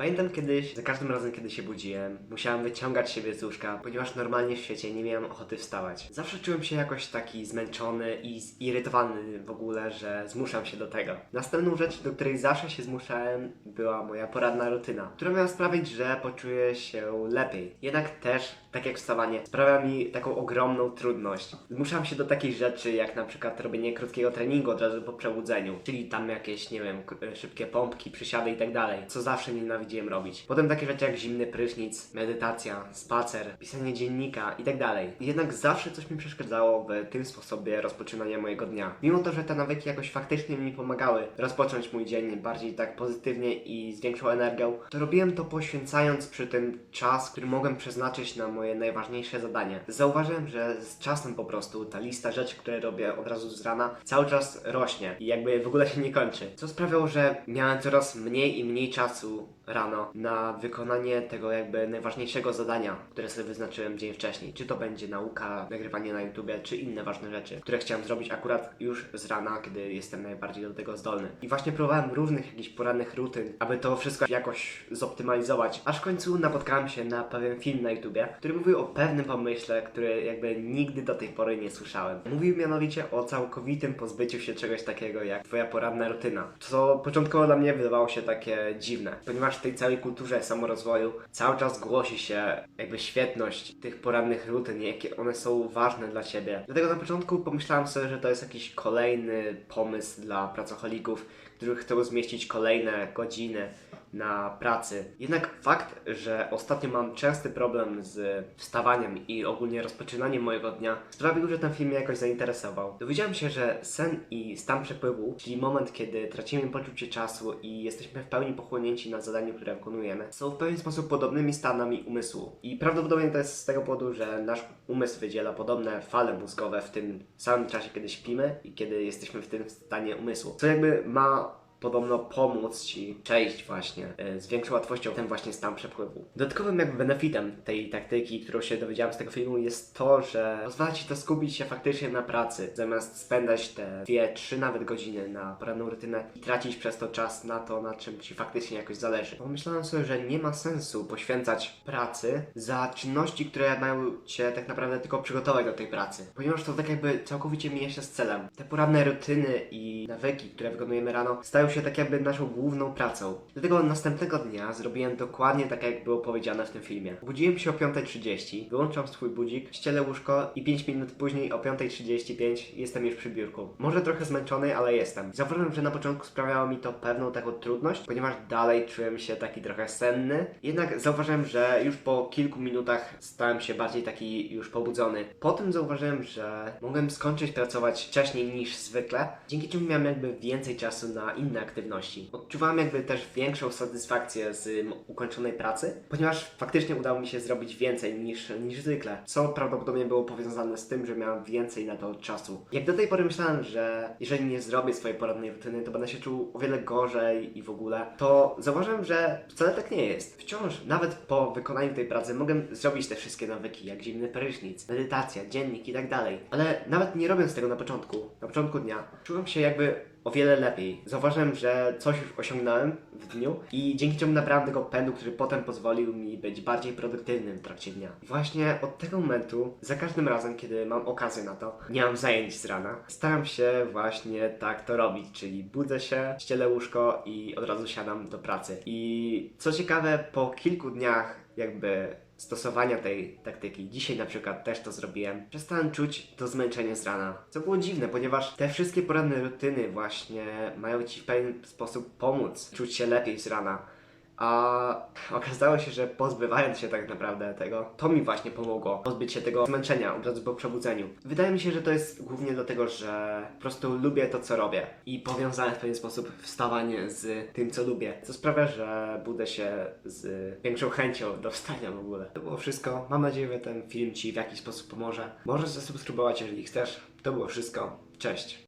Pamiętam kiedyś, za każdym razem, kiedy się budziłem, musiałem wyciągać siebie z łóżka, ponieważ normalnie w świecie nie miałem ochoty wstawać. Zawsze czułem się jakoś taki zmęczony i zirytowany w ogóle, że zmuszam się do tego. Następną rzecz, do której zawsze się zmuszałem, była moja poranna rutyna, która miała sprawić, że poczuję się lepiej. Jednak też, tak jak wstawanie, sprawia mi taką ogromną trudność. Zmuszam się do takich rzeczy, jak na przykład robienie krótkiego treningu od razu po przebudzeniu, czyli tam jakieś, nie wiem, szybkie pompki, przysiady i tak dalej, co zawsze nienawidziłem robić. Potem takie rzeczy jak zimny prysznic, medytacja, spacer, pisanie dziennika i tak dalej. Jednak zawsze coś mi przeszkadzało w tym sposobie rozpoczynania mojego dnia. Mimo to, że te nawyki jakoś faktycznie mi pomagały rozpocząć mój dzień bardziej tak pozytywnie i z większą energią, to robiłem to poświęcając przy tym czas, który mogłem przeznaczyć na moje najważniejsze zadanie. Zauważyłem, że z czasem po prostu ta lista rzeczy, które robię od razu z rana, cały czas rośnie i jakby w ogóle się nie kończy. Co sprawiało, że miałem coraz mniej i mniej czasu rano na wykonanie tego jakby najważniejszego zadania, które sobie wyznaczyłem dzień wcześniej. Czy to będzie nauka, nagrywanie na YouTubie, czy inne ważne rzeczy, które chciałem zrobić akurat już z rana, kiedy jestem najbardziej do tego zdolny. I właśnie próbowałem różnych jakichś porannych rutyn, aby to wszystko jakoś zoptymalizować, aż w końcu napotkałem się na pewien film na YouTubie, który mówił o pewnym pomyśle, który jakby nigdy do tej pory nie słyszałem. Mówił mianowicie o całkowitym pozbyciu się czegoś takiego jak twoja poranna rutyna, co początkowo dla mnie wydawało się takie dziwne, ponieważ w tej całej kulturze samorozwoju cały czas głosi się jakby świetność tych porannych rutyn, jakie one są ważne dla ciebie. Dlatego na początku pomyślałem sobie, że to jest jakiś kolejny pomysł dla pracocholików, którzy chcą zmieścić kolejne godziny na pracy. Jednak fakt, że ostatnio mam częsty problem z wstawaniem i ogólnie rozpoczynaniem mojego dnia, sprawił, że ten film mnie jakoś zainteresował. Dowiedziałem się, że sen i stan przepływu, czyli moment, kiedy tracimy poczucie czasu i jesteśmy w pełni pochłonięci na zadaniu, które wykonujemy, są w pewien sposób podobnymi stanami umysłu. I prawdopodobnie to jest z tego powodu, że nasz umysł wydziela podobne fale mózgowe w tym samym czasie, kiedy śpimy i kiedy jesteśmy w tym stanie umysłu. Co jakby ma podobno pomóc Ci przejść właśnie e, z większą łatwością ten właśnie stan przepływu. Dodatkowym jakby benefitem tej taktyki, którą się dowiedziałem z tego filmu jest to, że pozwala Ci to skupić się faktycznie na pracy, zamiast spędzać te dwie, trzy nawet godziny na poranną rutynę i tracić przez to czas na to, na czym Ci faktycznie jakoś zależy. Pomyślałem sobie, że nie ma sensu poświęcać pracy za czynności, które mają Cię tak naprawdę tylko przygotować do tej pracy, ponieważ to tak jakby całkowicie mija się z celem. Te poranne rutyny i nawyki, które wykonujemy rano, stają się tak jakby naszą główną pracą. Dlatego następnego dnia zrobiłem dokładnie tak, jak było powiedziane w tym filmie. Budziłem się o 5.30, wyłączam swój budzik, ścielę łóżko i 5 minut później o 5.35 jestem już przy biurku. Może trochę zmęczony, ale jestem. Zauważyłem, że na początku sprawiało mi to pewną taką trudność, ponieważ dalej czułem się taki trochę senny. Jednak zauważyłem, że już po kilku minutach stałem się bardziej taki już pobudzony. Potem zauważyłem, że mogłem skończyć pracować wcześniej niż zwykle, dzięki czemu miałem jakby więcej czasu na inne aktywności. Odczuwałem jakby też większą satysfakcję z ukończonej pracy, ponieważ faktycznie udało mi się zrobić więcej niż, niż zwykle, co prawdopodobnie było powiązane z tym, że miałem więcej na to czasu. Jak do tej pory myślałem, że jeżeli nie zrobię swojej porannej rutyny, to będę się czuł o wiele gorzej i w ogóle, to zauważyłem, że wcale tak nie jest. Wciąż, nawet po wykonaniu tej pracy, mogę zrobić te wszystkie nawyki, jak zimny prysznic, medytacja, dziennik i tak dalej. Ale nawet nie robiąc tego na początku, na początku dnia, czułem się jakby o wiele lepiej. Zauważyłem, że coś już osiągnąłem w dniu i dzięki czemu nabrałem tego pędu, który potem pozwolił mi być bardziej produktywnym w trakcie dnia. Właśnie od tego momentu, za każdym razem, kiedy mam okazję na to, nie mam zajęć z rana, staram się właśnie tak to robić, czyli budzę się, ścielę łóżko i od razu siadam do pracy. I co ciekawe, po kilku dniach jakby stosowania tej taktyki. Dzisiaj na przykład też to zrobiłem. Przestałem czuć to zmęczenie z rana. Co było dziwne, ponieważ te wszystkie poranne rutyny właśnie mają ci w pewien sposób pomóc czuć się lepiej z rana. A okazało się, że pozbywając się tak naprawdę tego, to mi właśnie pomogło pozbyć się tego zmęczenia od razu po przebudzeniu. Wydaje mi się, że to jest głównie dlatego, że po prostu lubię to, co robię i powiązałem w pewien sposób wstawanie z tym, co lubię, co sprawia, że budzę się z większą chęcią do wstania w ogóle. To było wszystko. Mam nadzieję, że ten film Ci w jakiś sposób pomoże. Możesz zasubskrybować, jeżeli chcesz. To było wszystko. Cześć.